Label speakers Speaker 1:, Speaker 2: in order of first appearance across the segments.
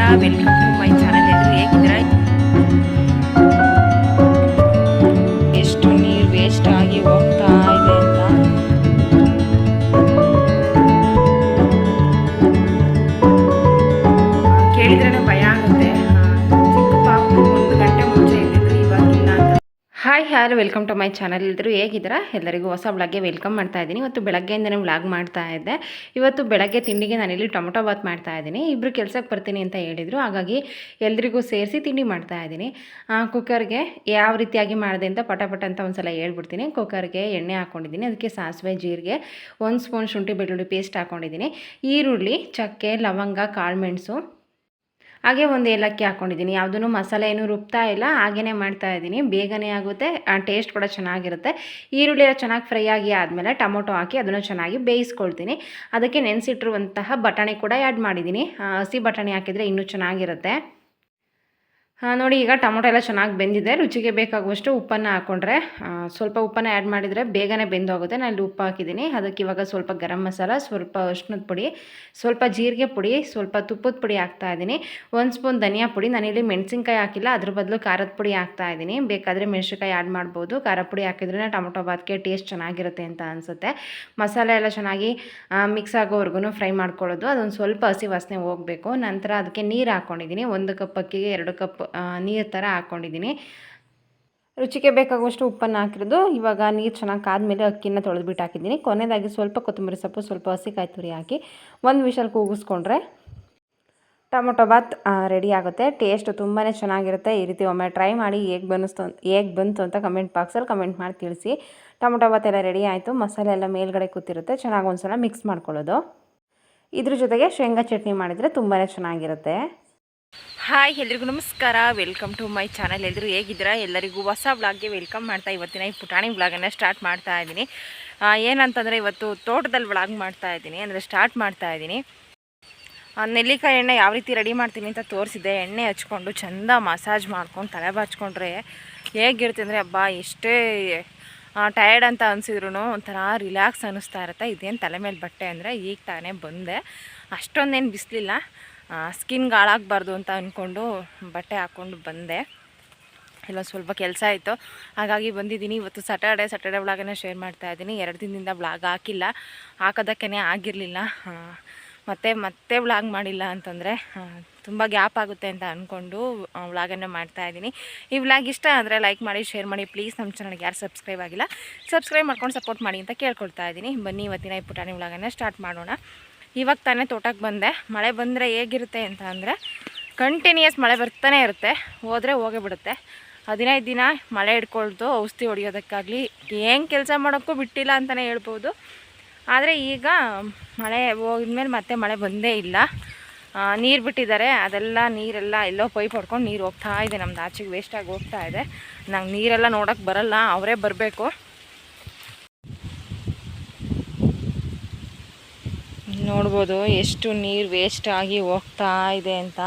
Speaker 1: ನಮಸ್ಕಾರ welcome to my channel ಎಲ್ಲರೂ ಹೇಗಿದ್ದೀರಾ ಯಾರು ವೆಲ್ಕಮ್ ಟು ಮೈ ಚಾನಲ್ ಎಲ್ಲರೂ ಹೇಗಿದ್ದೀರಾ? ಎಲ್ಲರಿಗೂ ಹೊಸ ಬ್ಲಾಗ್ಗೆ ವೆಲ್ಕಮ್ ಮಾಡ್ತಾ ಇದ್ದೀನಿ. ಇವತ್ತು ಬೆಳಗ್ಗೆಯಿಂದನೇ ವ್ಲಾಗ್ ಮಾಡ್ತಾ ಇದ್ದೆ. ಇವತ್ತು ಬೆಳಗ್ಗೆ ತಿಂಡಿಗೆ ನಾನಿಲ್ಲಿ ಟೊಮೊಟೊ ಬಾತ್ ಮಾಡ್ತಾ ಇದ್ದೀನಿ. ಇಬ್ಬರು ಕೆಲಸಕ್ಕೆ ಬರ್ತೀನಿ ಅಂತ ಹೇಳಿದರು. ಹಾಗಾಗಿ ಎಲ್ರಿಗೂ ಸೇರಿಸಿ ತಿಂಡಿ ಮಾಡ್ತಾ ಇದ್ದೀನಿ. ಕುಕ್ಕರ್ಗೆ ಯಾವ ರೀತಿಯಾಗಿ ಮಾಡಿದೆ ಅಂತ ಪಟ ಅಂತ ಒಂದು ಸಲ ಹೇಳ್ಬಿಡ್ತೀನಿ. ಕುಕ್ಕರ್ಗೆ ಎಣ್ಣೆ ಹಾಕ್ಕೊಂಡಿದ್ದೀನಿ ಅದಕ್ಕೆ ಸಾಸಿವೆ, ಜೀರಿಗೆ, ಒಂದು ಸ್ಪೂನ್ ಶುಂಠಿ ಬೆಳ್ಳುಳ್ಳಿ ಪೇಸ್ಟ್ ಹಾಕ್ಕೊಂಡಿದ್ದೀನಿ ಈರುಳ್ಳಿ, ಚಕ್ಕೆ, ಲವಂಗ ಕಾಳುಮೆಣಸು ಹಾಗೆ ಒಂದು ಏಲಕ್ಕಿ ಹಾಕ್ಕೊಂಡಿದ್ದೀನಿ ಯಾವುದೂ ಮಸಾಲೆ ಏನೂ ರುಬ್ತಾ ಇಲ್ಲ. ಹಾಗೇ ಮಾಡ್ತಾ ಇದ್ದೀನಿ. ಬೇಗನೆ ಆಗುತ್ತೆ. ಟೇಸ್ಟ್ ಕೂಡ ಚೆನ್ನಾಗಿರುತ್ತೆ. ಈರುಳ್ಳಿ ಎಲ್ಲ ಚೆನ್ನಾಗಿ ಫ್ರೈ ಆಗಿ ಆದಮೇಲೆ ಟೊಮೊಟೊ ಹಾಕಿ ಅದನ್ನು ಚೆನ್ನಾಗಿ ಬೇಯಿಸ್ಕೊಳ್ತೀನಿ. ಅದಕ್ಕೆ ನೆನೆಸಿಟ್ಟಿರುವಂತಹ ಬಟಾಣಿ ಕೂಡ ಆ್ಯಡ್ ಮಾಡಿದ್ದೀನಿ. ಹಸಿ ಬಟಾಣಿ ಹಾಕಿದರೆ ಇನ್ನೂ ಚೆನ್ನಾಗಿರುತ್ತೆ. ನೋಡಿ, ಈಗ ಟೊಮೊಟೊ ಎಲ್ಲ ಚೆನ್ನಾಗಿ ಬೆಂದಿದೆ. ರುಚಿಗೆ ಬೇಕಾಗುವಷ್ಟು ಉಪ್ಪನ್ನು ಹಾಕ್ಕೊಂಡ್ರೆ ಸ್ವಲ್ಪ ಉಪ್ಪನ್ನು ಆ್ಯಡ್ ಮಾಡಿದರೆ ಬೇಗನೆ ಬೆಂದೋಗುತ್ತೆ. ನಾನು ಇಲ್ಲಿ ಉಪ್ಪು ಹಾಕಿದ್ದೀನಿ. ಅದಕ್ಕೆ ಇವಾಗ ಸ್ವಲ್ಪ ಗರಂ ಮಸಾಲ, ಸ್ವಲ್ಪ ಅರ್ಶಿನದ ಪುಡಿ, ಸ್ವಲ್ಪ ಜೀರಿಗೆ ಪುಡಿ, ಸ್ವಲ್ಪ ತುಪ್ಪದ ಪುಡಿ ಹಾಕ್ತಾ ಇದ್ದೀನಿ. ಒಂದು ಸ್ಪೂನ್ ಧನಿಯಾ ಪುಡಿ. ನಾನಿಲ್ಲಿ ಮೆಣಸಿನ್ಕಾಯಿ ಹಾಕಿಲ್ಲ. ಅದ್ರ ಬದಲು ಖಾರದ ಪುಡಿ ಹಾಕ್ತಾ ಇದ್ದೀನಿ. ಬೇಕಾದರೆ ಮೆಣಸಿನ್ಕಾಯಿ ಆ್ಯಡ್ ಮಾಡ್ಬೋದು. ಖಾರ ಪುಡಿ ಹಾಕಿದ್ರೆ ಟೊಮೊಟೊ ಬಾತ್ಗೆ ಟೇಸ್ಟ್ ಚೆನ್ನಾಗಿರುತ್ತೆ ಅಂತ ಅನಿಸುತ್ತೆ. ಮಸಾಲೆ ಎಲ್ಲ ಚೆನ್ನಾಗಿ ಮಿಕ್ಸ್ ಆಗೋವರೆಗೂ ಫ್ರೈ ಮಾಡ್ಕೊಳ್ಳೋದು. ಅದೊಂದು ಸ್ವಲ್ಪ ಹಸಿ ವಾಸನೆ ಹೋಗಬೇಕು. ನಂತರ ಅದಕ್ಕೆ ನೀರು ಹಾಕ್ಕೊಂಡಿದ್ದೀನಿ ಒಂದು ಕಪ್ ಅಕ್ಕಿಗೆ ಎರಡು ಕಪ್ ನೀರು ಥರ ಹಾಕ್ಕೊಂಡಿದ್ದೀನಿ ರುಚಿಗೆ ಬೇಕಾಗುವಷ್ಟು ಉಪ್ಪನ್ನು ಹಾಕಿರೋದು. ಇವಾಗ ನೀರು ಚೆನ್ನಾಗಿ ಕಾದ್ಮೇಲೆ ಅಕ್ಕಿನ ತೊಳೆದ್ಬಿಟ್ಟು ಹಾಕಿದ್ದೀನಿ. ಕೊನೆಯದಾಗಿ ಸ್ವಲ್ಪ ಕೊತ್ತಂಬರಿ ಸೊಪ್ಪು, ಸ್ವಲ್ಪ ಹಸಿಕಾಯಿ ತುರಿ ಹಾಕಿ ಒಂದು ವಿಷಲ್ ಕೂಗಿಸ್ಕೊಂಡ್ರೆ ಟೊಮೊಟೊ ಬಾತ್ ರೆಡಿ ಆಗುತ್ತೆ. ಟೇಸ್ಟ್ ತುಂಬಾ ಚೆನ್ನಾಗಿರುತ್ತೆ. ಈ ರೀತಿ ಒಮ್ಮೆ ಟ್ರೈ ಮಾಡಿ ಹೇಗೆ ಬನ್ನಿಸ್ತು ಹೇಗೆ ಬಂತು ಅಂತ ಕಮೆಂಟ್ ಬಾಕ್ಸಲ್ಲಿ ಕಮೆಂಟ್ ಮಾಡಿ ತಿಳಿಸಿ. ಟೊಮೊಟೊ ಬಾತ್ ಎಲ್ಲ ರೆಡಿ ಆಯಿತು. ಮಸಾಲೆ ಎಲ್ಲ ಮೇಲ್ಗಡೆ ಕೂತಿರುತ್ತೆ. ಚೆನ್ನಾಗಿ ಒಂದು ಸಲ ಮಿಕ್ಸ್ ಮಾಡ್ಕೊಳ್ಳೋದು. ಇದ್ರ ಜೊತೆಗೆ ಶೇಂಗಾ ಚಟ್ನಿ ಮಾಡಿದರೆ ತುಂಬಾ ಚೆನ್ನಾಗಿರುತ್ತೆ. ಹಾಯ್, ಎಲ್ರಿಗೂ ನಮಸ್ಕಾರ. ವೆಲ್ಕಮ್ ಟು ಮೈ ಚಾನಲ್ ಎಲ್ಲರೂ ಹೇಗಿದ್ದೀರಾ? ಎಲ್ಲರಿಗೂ ಹೊಸ ಬ್ಲಾಗ್ಗೆ ವೆಲ್ಕಮ್ ಮಾಡ್ತಾ ಇವತ್ತಿನ ಈ ಪುಟಾಣಿ ಬ್ಲಾಗನ್ನು ಸ್ಟಾರ್ಟ್ ಮಾಡ್ತಾ ಇದ್ದೀನಿ. ಏನಂತಂದರೆ ಇವತ್ತು ತೋಟದಲ್ಲಿ ಬ್ಲಾಗ್ ಮಾಡ್ತಾ ಇದ್ದೀನಿ. ಅಂದರೆ ಸ್ಟಾರ್ಟ್ ಮಾಡ್ತಾ ಇದ್ದೀನಿ. ನೆಲ್ಲಿಕಾಯಿ ಎಣ್ಣೆ ಯಾವ ರೀತಿ ರೆಡಿ ಮಾಡ್ತೀನಿ ಅಂತ ತೋರಿಸಿದ್ದೆ. ಎಣ್ಣೆ ಹಚ್ಕೊಂಡು ಚೆಂದ ಮಸಾಜ್ ಮಾಡ್ಕೊಂಡು ತಲೆ ಬಾಚ್ಕೊಂಡ್ರೆ ಹೇಗಿರುತ್ತೆ ಅಂದರೆ ಹಬ್ಬ ಎಷ್ಟೇ ಟಯರ್ಡ್ ಅಂತ ಅನಿಸಿದ್ರು ಒಂಥರ ರಿಲ್ಯಾಕ್ಸ್ ಅನ್ನಿಸ್ತಾ ಇರುತ್ತೆ. ಇದೇನು ತಲೆ ಮೇಲೆ ಬಟ್ಟೆ ಅಂದರೆ ಈಗ ತಾನೇ ಬಂದೆ. ಅಷ್ಟೊಂದೇನು ಬಿಸಿಲಿಲ್ಲ. ಸ್ಕಿನ್ಗೆ ಹಾಳಾಗಬಾರ್ದು ಅಂತ ಅಂದ್ಕೊಂಡು ಬಟ್ಟೆ ಹಾಕ್ಕೊಂಡು ಬಂದೆ. ಇಲ್ಲೊಂದು ಸ್ವಲ್ಪ ಕೆಲಸ ಆಯಿತು. ಹಾಗಾಗಿ ಬಂದಿದ್ದೀನಿ. ಇವತ್ತು ಸ್ಯಾಟರ್ಡೆ ಸ್ಯಾಟರ್ಡೆ ವ್ಲಾಗನ್ನು ಶೇರ್ ಮಾಡ್ತಾ ಇದ್ದೀನಿ. ಎರಡು ದಿನದಿಂದ ವ್ಲಾಗ್ ಹಾಕಿಲ್ಲ. ಹಾಕೋದಕ್ಕೇ ಆಗಿರಲಿಲ್ಲ. ಮತ್ತೆ ಮತ್ತೆ ವ್ಲಾಗ್ ಮಾಡಿಲ್ಲ ಅಂತಂದರೆ ತುಂಬ ಗ್ಯಾಪ್ ಆಗುತ್ತೆ ಅಂತ ಅಂದ್ಕೊಂಡು ವ್ಲಾಗನ್ನು ಮಾಡ್ತಾ ಇದ್ದೀನಿ. ಈ ವ್ಲಾಗ್ ಇಷ್ಟ ಆದರೆ ಲೈಕ್ ಮಾಡಿ ಶೇರ್ ಮಾಡಿ. ಪ್ಲೀಸ್ ನಮ್ಮ ಚಾನಲ್ಗೆ ಯಾರು ಸಬ್ಸ್ಕ್ರೈಬ್ ಆಗಿಲ್ಲ ಸಬ್ಸ್ಕ್ರೈಬ್ ಮಾಡ್ಕೊಂಡು ಸಪೋರ್ಟ್ ಮಾಡಿ ಅಂತ ಕೇಳ್ಕೊಳ್ತಾ ಇದ್ದೀನಿ. ಬನ್ನಿ, ಇವತ್ತಿನ ಈ ಪುಟಾಣಿ ವ್ಲಾಗನ್ನು ಸ್ಟಾರ್ಟ್ ಮಾಡೋಣ. ಇವಾಗ ತಾನೇ ತೋಟಕ್ಕೆ ಬಂದೆ. ಮಳೆ ಬಂದರೆ ಹೇಗಿರುತ್ತೆ ಅಂತ ಅಂದರೆ ಕಂಟಿನ್ಯೂಯಸ್ ಮಳೆ ಬರ್ತಾನೆ ಇರುತ್ತೆ. ಹೋದರೆ ಹೋಗೇ ಬಿಡುತ್ತೆ. ಹದಿನೈದು ದಿನ ಮಳೆ ಹಿಡ್ಕೊಳ್ತು ಔಷಧಿ ಹೊಡಿಯೋದಕ್ಕಾಗಲಿ ಏನು ಕೆಲಸ ಮಾಡೋಕ್ಕೂ ಬಿಟ್ಟಿಲ್ಲ ಅಂತಲೇ ಹೇಳ್ಬೋದು. ಆದರೆ ಈಗ ಮಳೆ ಹೋಗಿದ್ಮೇಲೆ ಮತ್ತೆ ಮಳೆ ಬಂದೇ ಇಲ್ಲ. ನೀರು ಬಿಟ್ಟಿದ್ದಾರೆ. ಅದೆಲ್ಲ ನೀರೆಲ್ಲ ಎಲ್ಲೋ ಪೈಪ್ ಹೊಡ್ಕೊಂಡು ನೀರು ಹೋಗ್ತಾ ಇದೆ. ನಮ್ದು ಆಚೆಗೆ ವೇಸ್ಟಾಗಿ ಹೋಗ್ತಾ ಇದೆ. ನಂಗೆ ನೀರೆಲ್ಲ ನೋಡೋಕ್ಕೆ ಬರಲ್ಲ. ಅವರೇ ಬರಬೇಕು. ನೋಡ್ಬೋದು ಎಷ್ಟು ನೀರು ವೇಸ್ಟ್ ಆಗಿ ಹೋಗ್ತಾ ಇದೆ ಅಂತ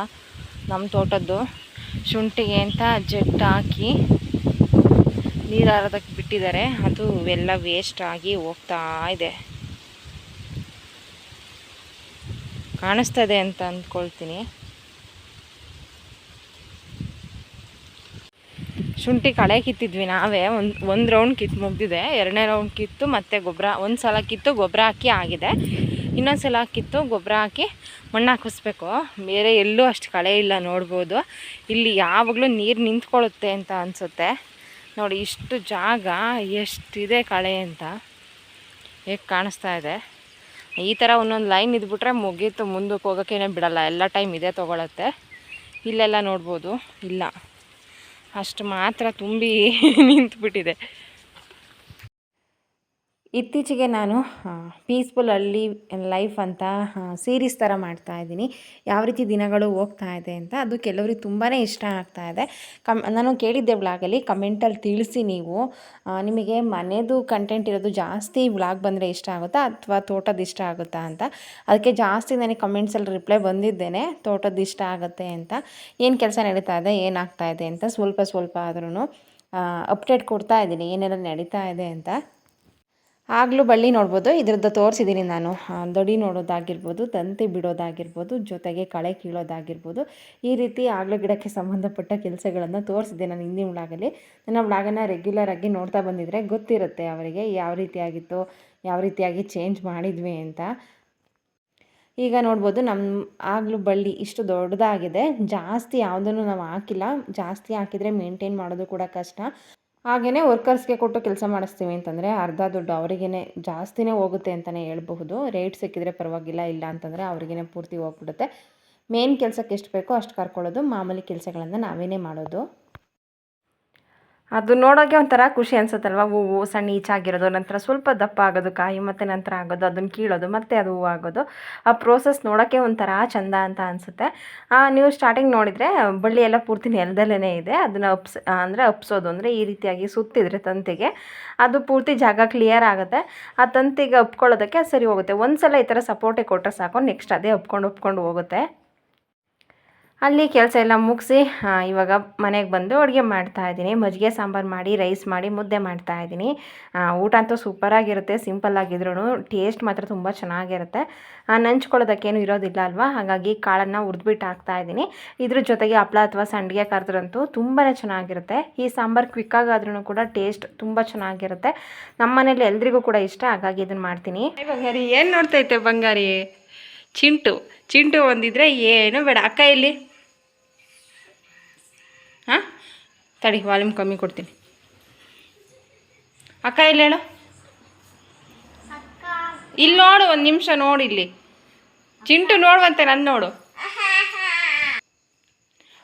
Speaker 1: ನಮ್ಮ ತೋಟದ್ದು. ಶುಂಠಿಗೆ ಅಂತ ಜೆಟ್ ಹಾಕಿ ನೀರು ಹಾರೋದಕ್ಕೆ ಬಿಟ್ಟಿದ್ದಾರೆ. ಅದು ಎಲ್ಲ ವೇಸ್ಟ್ ಆಗಿ ಹೋಗ್ತಾ ಇದೆ. ಕಾಣಿಸ್ತದೆ ಅಂತ ಅಂದ್ಕೊಳ್ತೀನಿ. ಶುಂಠಿ ಕಳೆ ಕಿತ್ತಿದ್ವಿ ನಾವೇ. ಒಂದು ಒಂದು ರೌಂಡ್ ಕಿತ್ತು ಮುಗ್ದಿದೆ. ಎರಡನೇ ರೌಂಡ್ ಕಿತ್ತು ಮತ್ತೆ ಗೊಬ್ಬರ ಒಂದು ಸಲ ಕಿತ್ತು ಗೊಬ್ಬರ ಹಾಕಿ ಆಗಿದೆ. ಇನ್ನೊಂದು ಸಲ ಕಿತ್ತು ಗೊಬ್ಬರ ಹಾಕಿ ಮಣ್ಣು ಹಾಕಿಸ್ಬೇಕು. ಬೇರೆ ಎಲ್ಲೂ ಅಷ್ಟು ಕಳೆ ಇಲ್ಲ ನೋಡ್ಬೋದು. ಇಲ್ಲಿ ಯಾವಾಗಲೂ ನೀರು ನಿಂತ್ಕೊಳ್ಳುತ್ತೆ ಅಂತ ಅನಿಸುತ್ತೆ. ನೋಡಿ, ಇಷ್ಟು ಜಾಗ, ಎಷ್ಟಿದೆ ಕಳೆ ಅಂತ ಹೇಗೆ ಕಾಣಿಸ್ತಾ ಇದೆ. ಈ ಥರ ಒಂದೊಂದು ಲೈನ್ ಇದ್ಬಿಟ್ರೆ ಮುಗೀತು, ಮುಂದಕ್ಕೆ ಹೋಗೋಕ್ಕೇನೆ ಬಿಡಲ್ಲ. ಎಲ್ಲ ಟೈಮ್ ಇದೇ ತೊಗೊಳತ್ತೆ. ಇಲ್ಲೆಲ್ಲ ನೋಡ್ಬೋದು. ಇಲ್ಲ. ಅಷ್ಟು ಮಾತ್ರ ತುಂಬಿ ನಿಂತುಬಿಟ್ಟಿದೆ. ಇತ್ತೀಚೆಗೆ ನಾನು ಪೀಸ್ಫುಲ್ ಅಲ್ಲಿ ಲೈಫ್ ಅಂತ ಸೀರೀಸ್ ಥರ ಮಾಡ್ತಾ ಇದ್ದೀನಿ. ಯಾವ ರೀತಿ ದಿನಗಳು ಹೋಗ್ತಾ ಇದೆ ಅಂತ ಅದು ಕೆಲವ್ರಿಗೆ ತುಂಬಾ ಇಷ್ಟ ಆಗ್ತಾ ಇದೆ. ಕಮ್, ನಾನು ಕೇಳಿದ್ದೆ ವ್ಲಾಗಲ್ಲಿ ಕಮೆಂಟಲ್ಲಿ ತಿಳಿಸಿ ನೀವು ನಿಮಗೆ ಮನೆದು ಕಂಟೆಂಟ್ ಇರೋದು ಜಾಸ್ತಿ ವ್ಲಾಗ್ ಬಂದರೆ ಇಷ್ಟ ಆಗುತ್ತಾ ಅಥವಾ ತೋಟದ ಇಷ್ಟ ಆಗುತ್ತಾ ಅಂತ? ಅದಕ್ಕೆ ಜಾಸ್ತಿ ನನಗೆ ಕಮೆಂಟ್ಸಲ್ಲಿ ರಿಪ್ಲೈ ಬಂದಿದ್ದೇನೆ, ತೋಟದ ಇಷ್ಟ ಆಗುತ್ತೆ ಅಂತ. ಏನು ಕೆಲಸ ನಡೀತಾ ಇದೆ ಏನಾಗ್ತಾ ಇದೆ ಅಂತ ಸ್ವಲ್ಪ ಸ್ವಲ್ಪ ಆದ್ರೂ ಅಪ್ಡೇಟ್ ಕೊಡ್ತಾ ಇದ್ದೀನಿ, ಏನೆಲ್ಲ ನಡೀತಾ ಇದೆ ಅಂತ. ಆಗ್ಲೂ ಬಳ್ಳಿ ನೋಡ್ಬೋದು. ಇದ್ರದ್ದು ತೋರಿಸಿದ್ದೀನಿ ನಾನು. ದೊಡಿ ನೋಡೋದಾಗಿರ್ಬೋದು ತಂತಿ ಬಿಡೋದಾಗಿರ್ಬೋದು, ಜೊತೆಗೆ ಕಳೆ ಕೀಳೋದಾಗಿರ್ಬೋದು. ಈ ರೀತಿ ಆಗಲೂ ಗಿಡಕ್ಕೆ ಸಂಬಂಧಪಟ್ಟ ಕೆಲಸಗಳನ್ನು ತೋರಿಸಿದ್ದೆ ನಾನು ಹಿಂದಿನ ವ್ಲಾಗಲ್ಲಿ. ನನ್ನ ವ್ಲಾಗನ್ನು ರೆಗ್ಯುಲರ್ ಆಗಿ ನೋಡ್ತಾ ಬಂದಿದ್ರೆ ಗೊತ್ತಿರುತ್ತೆ ಅವರಿಗೆ ಯಾವ ರೀತಿಯಾಗಿತ್ತು, ಯಾವ ರೀತಿಯಾಗಿ ಚೇಂಜ್ ಮಾಡಿದ್ವಿ ಅಂತ. ಈಗ ನೋಡ್ಬೋದು ನಮ್ಮ ಆಗ್ಲೂ ಬಳ್ಳಿ ಇಷ್ಟು ದೊಡ್ಡದಾಗಿದೆ. ಜಾಸ್ತಿ ಯಾವುದನ್ನು ನಾವು ಹಾಕಿಲ್ಲ. ಜಾಸ್ತಿ ಹಾಕಿದರೆ ಮೇಂಟೈನ್ ಮಾಡೋದು ಕೂಡ ಕಷ್ಟ. ಹಾಗೆಯೇ ವರ್ಕರ್ಸ್ಗೆ ಕೊಟ್ಟು ಕೆಲಸ ಮಾಡಿಸ್ತೀವಿ ಅಂತಂದರೆ ಅರ್ಧ ದುಡ್ಡು ಅವರಿಗೇ ಜಾಸ್ತಿನೇ ಹೋಗುತ್ತೆ ಅಂತಲೇ ಹೇಳ್ಬಹುದು. ರೇಟ್ ಸಿಕ್ಕಿದ್ರೆ ಪರವಾಗಿಲ್ಲ, ಇಲ್ಲ ಅಂತಂದರೆ ಅವ್ರಿಗೇ ಪೂರ್ತಿ ಹೋಗ್ಬಿಡುತ್ತೆ. ಮೇನ್ ಕೆಲಸಕ್ಕೆ ಎಷ್ಟು ಬೇಕೋ ಅಷ್ಟು ಕರ್ಕೊಳ್ಳೋದು, ಮಾಮೂಲಿ ಕೆಲಸಗಳನ್ನು ನಾವೇನೇ ಮಾಡೋದು. ಅದು ನೋಡೋಕೆ ಒಂಥರ ಖುಷಿ ಅನ್ಸುತ್ತಲ್ವ? ಹೂವು ಸಣ್ಣ ಈಚಾಗಿರೋದು ನಂತರ ಸ್ವಲ್ಪ ದಪ್ಪ ಆಗೋದು, ಕಾಯಿ ಮತ್ತು ನಂತರ ಆಗೋದು, ಅದನ್ನು ಕೀಳೋದು, ಮತ್ತೆ ಅದು ಹೂವು ಆಗೋದು. ಆ ಪ್ರೋಸೆಸ್ ನೋಡೋಕ್ಕೆ ಒಂಥರ ಚಂದ ಅಂತ ಅನಿಸುತ್ತೆ. ನೀವು ಸ್ಟಾರ್ಟಿಂಗ್ ನೋಡಿದರೆ ಬಳ್ಳಿ ಎಲ್ಲ ಪೂರ್ತಿ ನೆಲದಲ್ಲೇ ಇದೆ. ಅದನ್ನು ಅಪ್ಸ್ ಅಂದರೆ ಅಪ್ಸೋದು ಅಂದರೆ ಈ ರೀತಿಯಾಗಿ ಸುತ್ತಿದ್ರೆ ತಂತಿಗೆ ಅದು ಪೂರ್ತಿ ಜಾಗ ಕ್ಲಿಯರ್ ಆಗುತ್ತೆ. ಆ ತಂತಿಗೆ ಅಪ್ಕೊಳ್ಳೋದಕ್ಕೆ ಸರಿ ಹೋಗುತ್ತೆ. ಒಂದು ಸಲ ಈ ಥರ ಸಪೋರ್ಟೇ ಕೊಟ್ಟರೆ ಸಾಕು ನೆಕ್ಸ್ಟ್ ಅದೇ ಒಪ್ಕೊಂಡು ಒಪ್ಕೊಂಡು ಹೋಗುತ್ತೆ. ಅಲ್ಲಿ ಕೆಲಸ ಎಲ್ಲ ಮುಗಿಸಿ ಇವಾಗ ಮನೆಗೆ ಬಂದು ಅಡುಗೆ ಮಾಡ್ತಾ ಇದ್ದೀನಿ. ಮಜ್ಜಿಗೆ, ಸಾಂಬಾರು ಮಾಡಿ, ರೈಸ್ ಮಾಡಿ, ಮುದ್ದೆ ಮಾಡ್ತಾ ಇದ್ದೀನಿ. ಊಟ ಅಂತೂ ಸೂಪರಾಗಿರುತ್ತೆ ಸಿಂಪಲ್ ಆಗಿದ್ರು ಟೇಸ್ಟ್ ಮಾತ್ರ ತುಂಬ ಚೆನ್ನಾಗಿರುತ್ತೆ. ನಂಚ್ಕೊಳ್ಳೋದಕ್ಕೇನು ಇರೋದಿಲ್ಲ ಅಲ್ವಾ? ಹಾಗಾಗಿ ಕಾಳನ್ನು ಹುರಿದ್ಬಿಟ್ಟು ಹಾಕ್ತಾ ಇದ್ದೀನಿ. ಇದ್ರ ಜೊತೆಗೆ ಹಪ್ಳ ಅಥವಾ ಸಂಡಿಗೆ ಕರೆದ್ರಂತೂ ತುಂಬಾ ಚೆನ್ನಾಗಿರುತ್ತೆ. ಈ ಸಾಂಬಾರು ಕ್ವಿಕ್ಕಾಗಾದ್ರೂ ಕೂಡ ಟೇಸ್ಟ್ ತುಂಬ ಚೆನ್ನಾಗಿರುತ್ತೆ. ನಮ್ಮ ಮನೇಲಿ ಎಲ್ರಿಗೂ ಕೂಡ ಇಷ್ಟ, ಹಾಗಾಗಿ ಇದನ್ನು ಮಾಡ್ತೀನಿ. ಬಂಗಾರಿ, ಏನು ನೋಡ್ತೈತೆ ಬಂಗಾರಿ? ಚಿಂಟು ಚಿಂಟು ಒಂದಿದ್ರೆ ಏನು ಬೇಡ. ಅಕ್ಕ ಇಲ್ಲಿ ಹಾಂ? ತಡಿ ವಾಲ್ಯೂಮ್ ಕಮ್ಮಿ ಕೊಡ್ತೀನಿ. ಅಕ್ಕ ಇಲ್ಲಿ ಹೇಳು? ಇಲ್ಲಿ ನೋಡು, ಒಂದು ನಿಮಿಷ ನೋಡು ಇಲ್ಲಿ. ಚಿಂಟು ನೋಡುವಂತೆ ನನ್ನ ನೋಡು.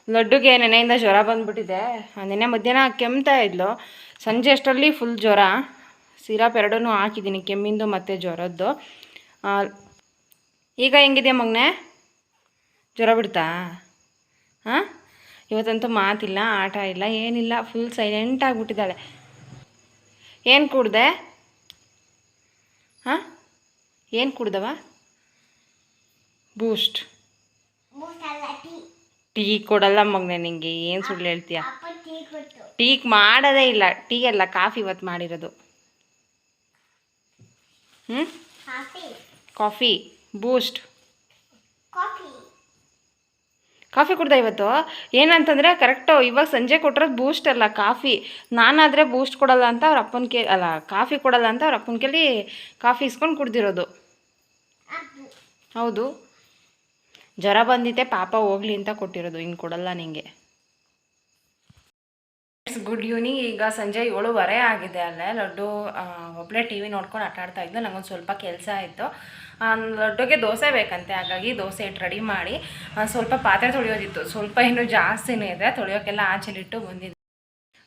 Speaker 1: ಲಡ್ಡುಗೆ ನೆನೆಯಿಂದ ಜ್ವರ ಬಂದ್ಬಿಟ್ಟಿದೆ. ನೆನೆ ಮಧ್ಯಾಹ್ನ ಕೆಮ್ತಾ ಇದ್ಲು. ಸಂಜೆ ಅಷ್ಟರಲ್ಲಿ ಫುಲ್ ಜ್ವರ. ಸಿರಪ್ ಎರಡೂ ಹಾಕಿದ್ದೀನಿ, ಕೆಮ್ಮಿಂದು ಮತ್ತು ಜ್ವರದ್ದು. ಈಗ ಹೆಂಗಿದೆ ಮಗನೇ? ಜ್ವರ ಬಿಡ್ತಾ? ಹಾಂ? ಇವತ್ತಂತೂ ಮಾತಿಲ್ಲ ಆಟ ಇಲ್ಲ ಏನಿಲ್ಲ ಫುಲ್ ಸೈಲೆಂಟ್ ಆಗಿಬಿಟ್ಟಿದ್ದಾಳೆ. ಏನು ಕುಡ್ದೆ? ಹಾಂ? ಏನು ಕುಡ್ದವ? ಬೂಸ್ಟ್ ಟೀ ಕೊಡಲ್ಲ ಮಗನೆ ನಿಂಗೆ ಏನು ಸುಳ್ಳು ಹೇಳ್ತೀಯ? ಟೀ ಮಾಡೋದೇ ಇಲ್ಲ ಟೀ ಅಲ್ಲ ಕಾಫಿ ಇವತ್ತು ಮಾಡಿರೋದು. ಹ್ಞೂ ಕಾಫಿ. Boost coffee. ಕುಡ್ದ ಇವತ್ತು? ಏನಂತಂದರೆ ಕರೆಕ್ಟು ಇವಾಗ ಸಂಜೆ ಕೊಟ್ಟಿರೋದು ಬೂಸ್ಟ್ ಅಲ್ಲ, ಕಾಫಿ. ನಾನಾದರೆ ಬೂಸ್ಟ್ ಕೊಡಲ್ಲ ಅಂತ ಅವ್ರ ಅಪ್ಪನ ಕೇ, ಅಲ್ಲ, ಕಾಫಿ ಕೊಡಲ್ಲ ಅಂತ ಅವ್ರ ಅಪ್ಪನ ಕೇಳಿ ಕಾಫಿ ಇಸ್ಕೊಂಡು ಕುಡ್ದಿರೋದು. ಹೌದು. ಜ್ವರ ಬಂದಿತ್ತೆ, ಪಾಪ ಹೋಗ್ಲಿ ಅಂತ ಕೊಟ್ಟಿರೋದು ಇನ್ನು ಕೊಡಲ್ಲ ನಿಂಗೆ. ಗುಡ್ ಈವ್ನಿಂಗ್ ಈಗ ಸಂಜೆ ಏಳುವರೆ ಆಗಿದೆ ಅಲ್ಲೇ. ಲಡ್ಡು ಆ, ಒಬ್ಳೆ ಟಿ ವಿ ನೋಡ್ಕೊಂಡು ಆಟ ಆಡ್ತಾ ಇದ್ದು ನನಗೊಂದು ಸ್ವಲ್ಪ ಕೆಲಸ ಆಯಿತು ಲಡ್ಡುಗೆ ದೋಸೆ ಬೇಕಂತೆ. ಹಾಗಾಗಿ ದೋಸೆ ಇಟ್ಟು ರೆಡಿ ಮಾಡಿ ಸ್ವಲ್ಪ ಪಾತ್ರೆ ತೊಳೆಯೋದಿತ್ತು. ಸ್ವಲ್ಪ ಇನ್ನೂ ಜಾಸ್ತಿನೇ ಇದೆ. ತೊಳೆಯೋಕ್ಕೆಲ್ಲ ಆಚೆಲಿಟ್ಟು ಬಂದಿದ್ದೆ.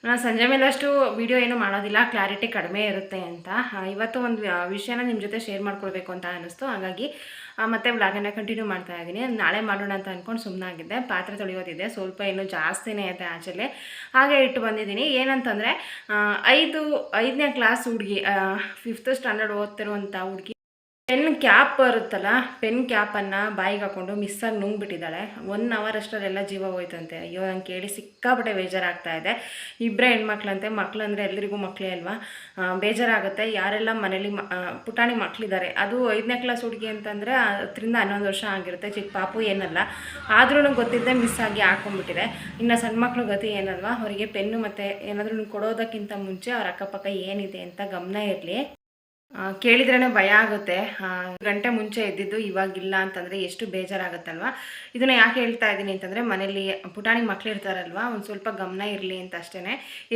Speaker 1: ನಾನು ಸಂಜೆ ಮೇಲಷ್ಟು ವೀಡಿಯೋ ಏನು ಮಾಡೋದಿಲ್ಲ ಕ್ಲಾರಿಟಿ ಕಡಿಮೆ ಇರುತ್ತೆ ಅಂತ. ಇವತ್ತು ಒಂದು ವಿಷಯನ ನಿಮ್ಮ ಜೊತೆ ಶೇರ್ ಮಾಡ್ಕೊಳ್ಬೇಕು ಅಂತ ಅನ್ನಿಸ್ತು ಹಾಗಾಗಿ ಮತ್ತೆ ವ್ಲಾಗನ್ನು ಕಂಟಿನ್ಯೂ ಮಾಡ್ತಾ ಇದ್ದೀನಿ. ನಾಳೆ ಮಾಡೋಣ ಅಂತ ಅಂದ್ಕೊಂಡು ಸುಮ್ಮನಾಗಿದ್ದೆ ಪಾತ್ರೆ ತೊಳೆಯೋದಿದೆ. ಸ್ವಲ್ಪ ಇನ್ನೂ ಜಾಸ್ತಿನೇ ಇದೆ ಆಚೆಲೆ. ಹಾಗೆ ಇಟ್ಟು ಬಂದಿದ್ದೀನಿ. ಏನಂತಂದರೆ ಐದು, ಐದನೇ ಕ್ಲಾಸ್ ಹುಡುಗಿ ಫಿಫ್ತ್ ಸ್ಟ್ಯಾಂಡರ್ಡ್ ಓದ್ತಿರುವಂಥ ಹುಡುಗಿ ಪೆನ್ ಕ್ಯಾಪ್ ಬರುತ್ತಲ್ಲ, ಪೆನ್ ಕ್ಯಾಪನ್ನು ಬಾಯಿಗೆ ಹಾಕೊಂಡು ಮಿಸ್ಸಾಗಿ ನುಂಗ್ಬಿಟ್ಟಿದ್ದಾಳೆ. ಒನ್ ಅವರ್ ಅಷ್ಟರಲ್ಲೆಲ್ಲ ಜೀವ ಹೋಯ್ತಂತೆ. ಅಯ್ಯೋ, ನಂಗೆ ಕೇಳಿ ಸಿಕ್ಕಾಪಟ್ಟೆ ಬೇಜಾರಾಗ್ತಾ ಇದೆ. ಇಬ್ಬರೇ ಹೆಣ್ಮಕ್ಳಂತೆ ಮಕ್ಳು ಅಂದರೆ ಎಲ್ರಿಗೂ ಮಕ್ಕಳೇ ಅಲ್ವಾ? ಬೇಜಾರಾಗುತ್ತೆ. ಯಾರೆಲ್ಲ ಮನೇಲಿ ಪುಟಾಣಿ ಮಕ್ಕಳಿದ್ದಾರೆ ಅದು ಐದನೇ ಕ್ಲಾಸ್ ಹುಡುಗಿ ಅಂತಂದರೆ, ಹತ್ತರಿಂದ ಹನ್ನೊಂದು ವರ್ಷ ಆಗಿರುತ್ತೆ. ಚಿಕ್ಕ ಪಾಪು ಏನಲ್ಲ. ಆದ್ರೂ ಗೊತ್ತಿದ್ದೆ ಮಿಸ್ ಆಗಿ ಹಾಕೊಂಡ್ಬಿಟ್ಟಿದೆ. ಇನ್ನು ಸಣ್ಣ ಮಕ್ಳು ಗತಿ ಏನಲ್ವಾ? ಅವರಿಗೆ ಪೆನ್ನು ಮತ್ತು ಏನಾದರೂ ಕೊಡೋದಕ್ಕಿಂತ ಮುಂಚೆ ಅವ್ರ ಅಕ್ಕಪಕ್ಕ ಏನಿದೆ ಅಂತ ಗಮನ ಇರಲಿ. ಕೇಳಿದ್ರೇ ಭಯ ಆಗುತ್ತೆ. ಗಂಟೆ ಮುಂಚೆ ಎದ್ದಿದ್ದು ಇವಾಗಿಲ್ಲ ಅಂತಂದರೆ ಎಷ್ಟು ಬೇಜಾರಾಗುತ್ತಲ್ವ? ಇದನ್ನು ಯಾಕೆ ಹೇಳ್ತಾ ಇದ್ದೀನಿ ಅಂತಂದರೆ, ಮನೇಲಿ ಪುಟಾಣಿ ಮಕ್ಳು ಇರ್ತಾರಲ್ವ, ಒಂದು ಸ್ವಲ್ಪ ಗಮನ ಇರಲಿ ಅಂತ ಅಷ್ಟೇ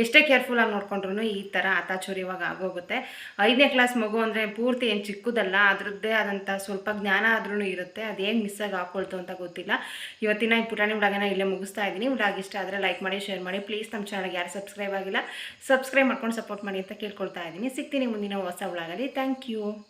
Speaker 1: ಎಷ್ಟೇ ಕೇರ್ಫುಲ್ಲಾಗಿ ನೋಡ್ಕೊಂಡ್ರು ಈ ಥರ ಅತಾಚೂರಿ ಇವಾಗ ಆಗೋಗುತ್ತೆ. ಐದನೇ ಕ್ಲಾಸ್ ಮಗು ಅಂದರೆ ಪೂರ್ತಿ ಏನು ಚಿಕ್ಕದಲ್ಲ, ಅದರದ್ದೇ ಆದಂಥ ಸ್ವಲ್ಪ ಜ್ಞಾನ ಆದ್ರೂ ಇರುತ್ತೆ. ಅದು ಹೇಗೆ ಮಿಸ್ಸಾಗಿ ಹಾಕೊಳ್ತು ಅಂತ ಗೊತ್ತಿಲ್ಲ. ಇವತ್ತಿನ ಈ ಪುಟಾಣಿ ಹುಡುಗನ ಇಲ್ಲೇ ಮುಗಿಸ್ತಾ ಇದ್ದೀನಿ. ಹುಡುಗ ಇಷ್ಟ ಆದರೆ ಲೈಕ್ ಮಾಡಿ ಶೇರ್ ಮಾಡಿ. ಪ್ಲೀಸ್ ನಮ್ಮ ಚಾನಲ್ಗೆ ಯಾರು ಸಬ್ಸ್ಕ್ರೈಬ್ ಆಗಿಲ್ಲ ಸಬ್ಸ್ಕ್ರೈಬ್ ಮಾಡ್ಕೊಂಡು ಸಪೋರ್ಟ್ ಮಾಡಿ ಅಂತ ಕೇಳ್ಕೊಳ್ತಾ ಇದ್ದೀನಿ. ಸಿಗ್ತೀನಿ ಮುಂದಿನ ಹೊಸ ವ್ಲಾಗಲ್ಲಿ Thank you.